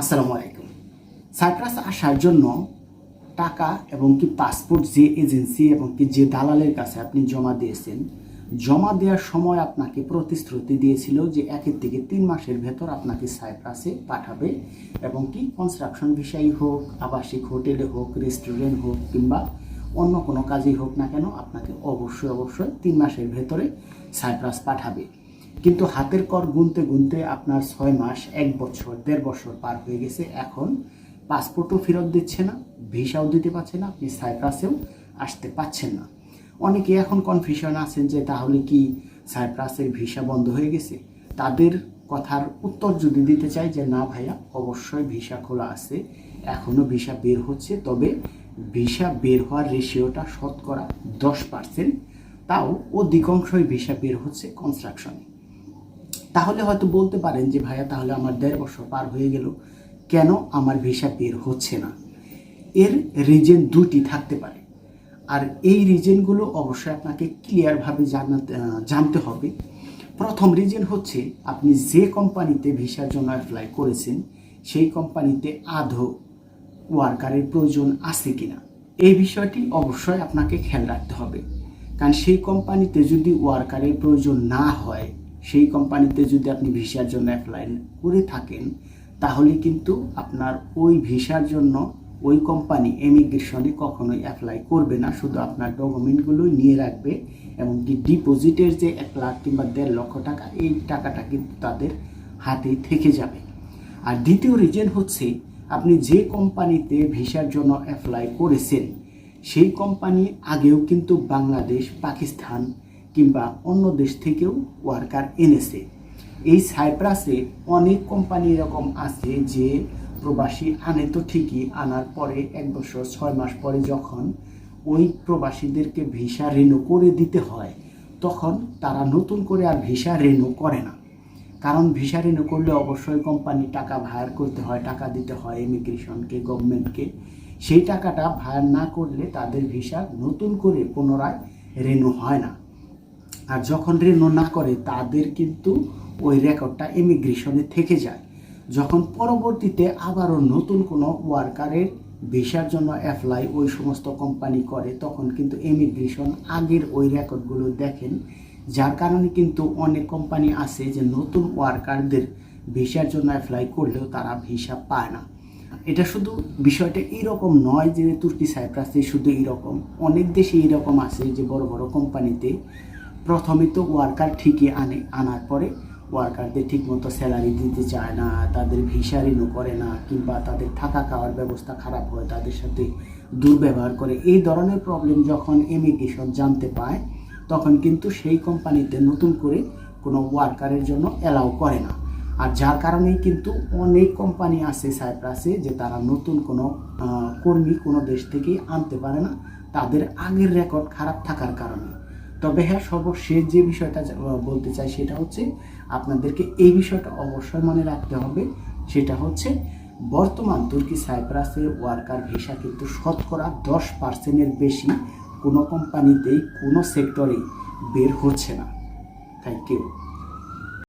আসসালামু আলাইকুম। সাইপ্রাস আসার জন্য টাকা এবং কি পাসপোর্ট যে এজেন্সি এবং কি যে দালালের কাছে আপনি জমা দিয়েছেন, জমা দেওয়ার সময় আপনাকে প্রতিশ্রুতি দিয়েছিল যে একের থেকে তিন মাসের ভেতর আপনাকে সাইপ্রাসে পাঠাবে এবং কি কনস্ট্রাকশন বিষয়ই হোক, আবাসিক হোটেলে হোক রেস্টুরেন্ট হোক কিংবা অন্য কোনো কাজেই হোক না কেন, আপনাকে অবশ্যই অবশ্যই তিন মাসের ভেতরে সাইপ্রাস পাঠাবে। কিন্তু হাতের কর গুনতে গুনতে আপনার ছয় মাস, এক বছর, দেড় বছর পার হয়ে গেছে। এখন পাসপোর্টও ফেরত দিচ্ছে না, ভিসাও দিতে পারছে না, আপনি সাইপ্রাসেও আসতে পাচ্ছেন না। অনেকে এখন কনফিউশন আছেন যে তাহলে কি সাইপ্রাসের ভিসা বন্ধ হয়ে গেছে? তাদের কথার উত্তর যদি দিতে চাই যে না ভাইয়া, অবশ্যই ভিসা খোলা আছে এখনও ভিসা বের হচ্ছে, তবে ভিসা বের হওয়ার রেশিওটা শতকরা দশ পার্সেন্ট তাও অধিকাংশই ভিসা বের হচ্ছে কনস্ট্রাকশনে তাহলে হয়তো বলতে পারেন যে, ভাইয়া, তাহলে আমার দেড় বছর পার হয়ে গেল। কেন আমার ভিসা বের হচ্ছে না? এর রিজন দুটি থাকতে পারে। আর এই রিজনগুলো অবশ্যই আপনাকে ক্লিয়ারভাবে জানাতে, জানতে হবে। প্রথম রিজন হচ্ছে, আপনি যে কোম্পানিতে ভিসার জন্য অ্যাপ্লাই করেছেন, সেই কোম্পানিতে আদৌ ওয়ার্কারের প্রয়োজন আছে কিনা? এই বিষয়টি অবশ্যই আপনাকে খেয়াল রাখতে হবে। কারণ সেই কোম্পানিতে যদি ওয়ার্কারের প্রয়োজন না হয় সেই কোম্পানিতে যদি আপনি ভিসার জন্য অ্যাপ্লাই করে থাকেন, তাহলে কিন্তু আপনার ওই ভিসার জন্য ওই কোম্পানি এমিগ্রেশনে কখনোই অ্যাপ্লাই করবে না। শুধু আপনার ডকুমেন্টগুলোই নিয়ে রাখবে এবং কি ডিপোজিটের যে এক লাখ কিংবা দেড় লক্ষ টাকা, এই টাকাটা কিন্তু তাদের হাতে থেকে যাবে। আর দ্বিতীয় রিজন হচ্ছে, আপনি যে কোম্পানিতে ভিসার জন্য অ্যাপ্লাই করেছেন, সেই কোম্পানি আগেও কিন্তু বাংলাদেশ, পাকিস্তান কিংবা অন্য দেশ থেকেও ওয়ার্কার এনেছে। এই সাইপ্রাসে অনেক কোম্পানি এরকম আছে যে প্রবাসী আনে তো ঠিকই, আনার পরে এক বছর, ছয় মাস পরে যখন ওই প্রবাসীদেরকে ভিসা রেনু করে দিতে হয়, তখন তারা নতুন করে আর ভিসা রেনু করে না। কারণ ভিসা রেনু করলে অবশ্যই কোম্পানি টাকা ভায়ার করতে হয়, টাকা দিতে হয় ইমিগ্রেশনকে, গভর্নমেন্টকে। সেই টাকাটা ভায়ার না করলে তাদের ভিসা নতুন করে পুনরায় রেনু হয় না। আর যখন রেনু না করে, তাদের কিন্তু ওই রেকর্ডটা ইমিগ্রেশনে থেকে যায়। যখন পরবর্তীতে আবারও নতুন কোনো ওয়ার্কারের ভিসার জন্য অ্যাপ্লাই ওই সমস্ত কোম্পানি করে, তখন কিন্তু ইমিগ্রেশন আগের ওই রেকর্ডগুলো দেখেন, যার কারণে কিন্তু অনেক কোম্পানি আছে যে নতুন ওয়ার্কারদের ভিসার জন্য অ্যাপ্লাই করলেও তারা ভিসা পায় না। এটা শুধু বিষয়টা এইরকম নয় যে তুর্কি সাইপ্রাসে শুধু এইরকম অনেক দেশে এইরকম আছে যে বড় বড় কোম্পানিতে প্রথমে তো ওয়ার্কার ঠিকই আনে, আনার পরে ওয়ার্কারদের ঠিকমতো স্যালারি দিতে চায় না, তাদের ভিসা রিনিউ করে না, কিংবা তাদের থাকা খাওয়ার ব্যবস্থা খারাপ হয়, তাদের সাথে দুর্ব্যবহার করে। এই ধরনের প্রবলেম যখন ইমিগ্রেশন জানতে পায়, তখন কিন্তু সেই কোম্পানিতে নতুন করে কোনো ওয়ার্কারের জন্য অ্যালাউ করে না। আর যার কারণেই কিন্তু অনেক কোম্পানি আছে সাইপ্রাসে যে তারা নতুন কোনো কর্মী কোনো দেশ থেকেই আনতে পারে না, তাদের আগের রেকর্ড খারাপ থাকার কারণে। তবে হ্যাঁ সর্বশেষ যে বিষয়টা বলতে চাই সেটা হচ্ছে আপনাদেরকে এই বিষয়টা অবশ্যই মনে রাখতে হবে। সেটা হচ্ছে বর্তমান তুর্কি সাইপ্রাসে ওয়ার্কার ভিসা কিন্তু শতকরা দশ পার্সেন্টের বেশি কোনো কোম্পানিতেই, কোনো সেক্টরেই বের হচ্ছে না। Thank you